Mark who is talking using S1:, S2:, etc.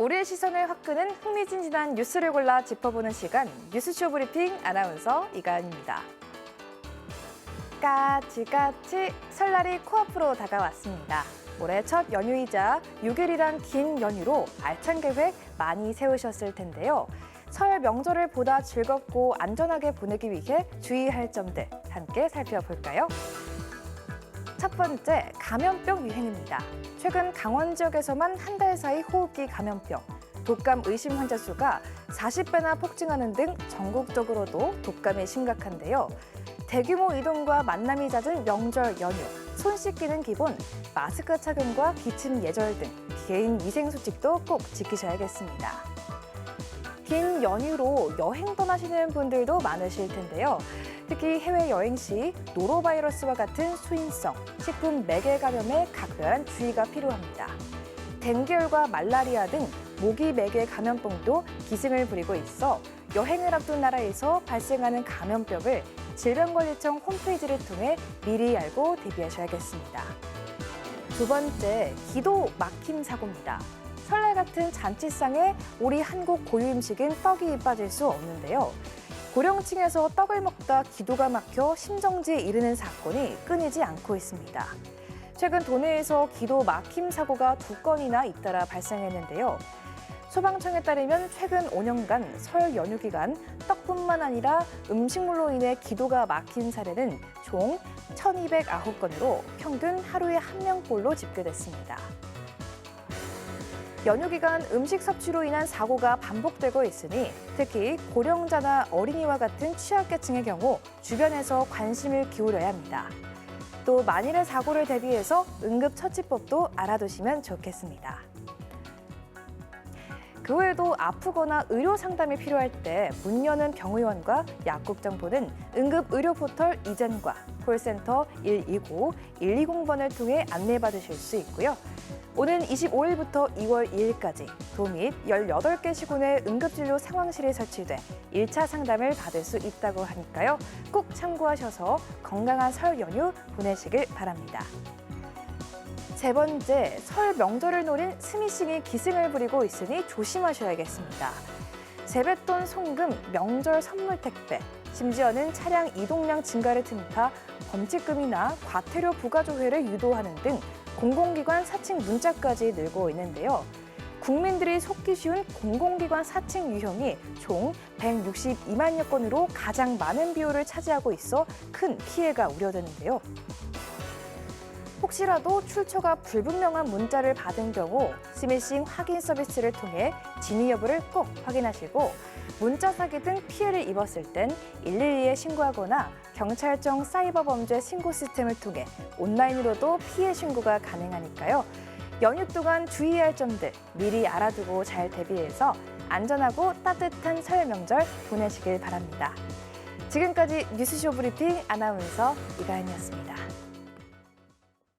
S1: 우리의 시선을 확 끄는 흥미진진한 뉴스를 골라 짚어보는 시간 뉴스쇼 브리핑 아나운서 이가은입니다. 까치까치 설날이 코앞으로 다가왔습니다. 올해 첫 연휴이자 6일이란 긴 연휴로 알찬 계획 많이 세우셨을 텐데요. 설 명절을 보다 즐겁고 안전하게 보내기 위해 주의할 점들 함께 살펴볼까요? 첫 번째, 감염병 유행입니다. 최근 강원 지역에서만 한 달 사이 호흡기 감염병, 독감 의심 환자 수가 40배나 폭증하는 등 전국적으로도 독감이 심각한데요. 대규모 이동과 만남이 잦은 명절 연휴, 손 씻기는 기본, 마스크 착용과 기침 예절 등 개인 위생 수칙도 꼭 지키셔야겠습니다. 긴 연휴로 여행 떠나시는 분들도 많으실 텐데요. 특히 해외여행 시 노로바이러스와 같은 수인성, 식품 매개 감염에 각별한 주의가 필요합니다. 댕기열과 말라리아 등 모기 매개 감염병도 기승을 부리고 있어 여행을 앞둔 나라에서 발생하는 감염병을 질병관리청 홈페이지를 통해 미리 알고 대비하셔야겠습니다. 두 번째, 기도 막힘 사고입니다. 설날 같은 잔치상에 우리 한국 고유 음식인 떡이 빠질 수 없는데요. 고령층에서 떡을 먹다 기도가 막혀 심정지에 이르는 사건이 끊이지 않고 있습니다. 최근 도내에서 기도 막힘 사고가 두 건이나 잇따라 발생했는데요. 소방청에 따르면 최근 5년간 설 연휴 기간 떡뿐만 아니라 음식물로 인해 기도가 막힌 사례는 총 1,209건으로 평균 하루에 한 명꼴로 집계됐습니다. 연휴 기간 음식 섭취로 인한 사고가 반복되고 있으니 특히 고령자나 어린이와 같은 취약계층의 경우 주변에서 관심을 기울여야 합니다. 또 만일의 사고를 대비해서 응급처치법도 알아두시면 좋겠습니다. 그 외에도 아프거나 의료 상담이 필요할 때 문 여는 병의원과 약국 정보는 응급 의료 포털 이젠과 콜센터 129, 120번을 통해 안내받으실 수 있고요. 오는 25일부터 2월 2일까지 도립 18개 시군의 응급진료 상황실이 설치돼 1차 상담을 받을 수 있다고 하니까요. 꼭 참고하셔서 건강한 설 연휴 보내시길 바랍니다. 세 번째, 설 명절을 노린 스미싱이 기승을 부리고 있으니 조심하셔야겠습니다. 세뱃돈 송금, 명절 선물 택배, 심지어는 차량 이동량 증가를 틈타 범칙금이나 과태료 부과 조회를 유도하는 등 공공기관 사칭 문자까지 늘고 있는데요. 국민들이 속기 쉬운 공공기관 사칭 유형이 총 162만여 건으로 가장 많은 비율을 차지하고 있어 큰 피해가 우려되는데요. 혹시라도 출처가 불분명한 문자를 받은 경우 스미싱 확인 서비스를 통해 진위 여부를 꼭 확인하시고 문자 사기 등 피해를 입었을 땐 112에 신고하거나 경찰청 사이버 범죄 신고 시스템을 통해 온라인으로도 피해 신고가 가능하니까요. 연휴 동안 주의할 점들 미리 알아두고 잘 대비해서 안전하고 따뜻한 설 명절 보내시길 바랍니다. 지금까지 뉴스쇼 브리핑 아나운서 이가연이었습니다.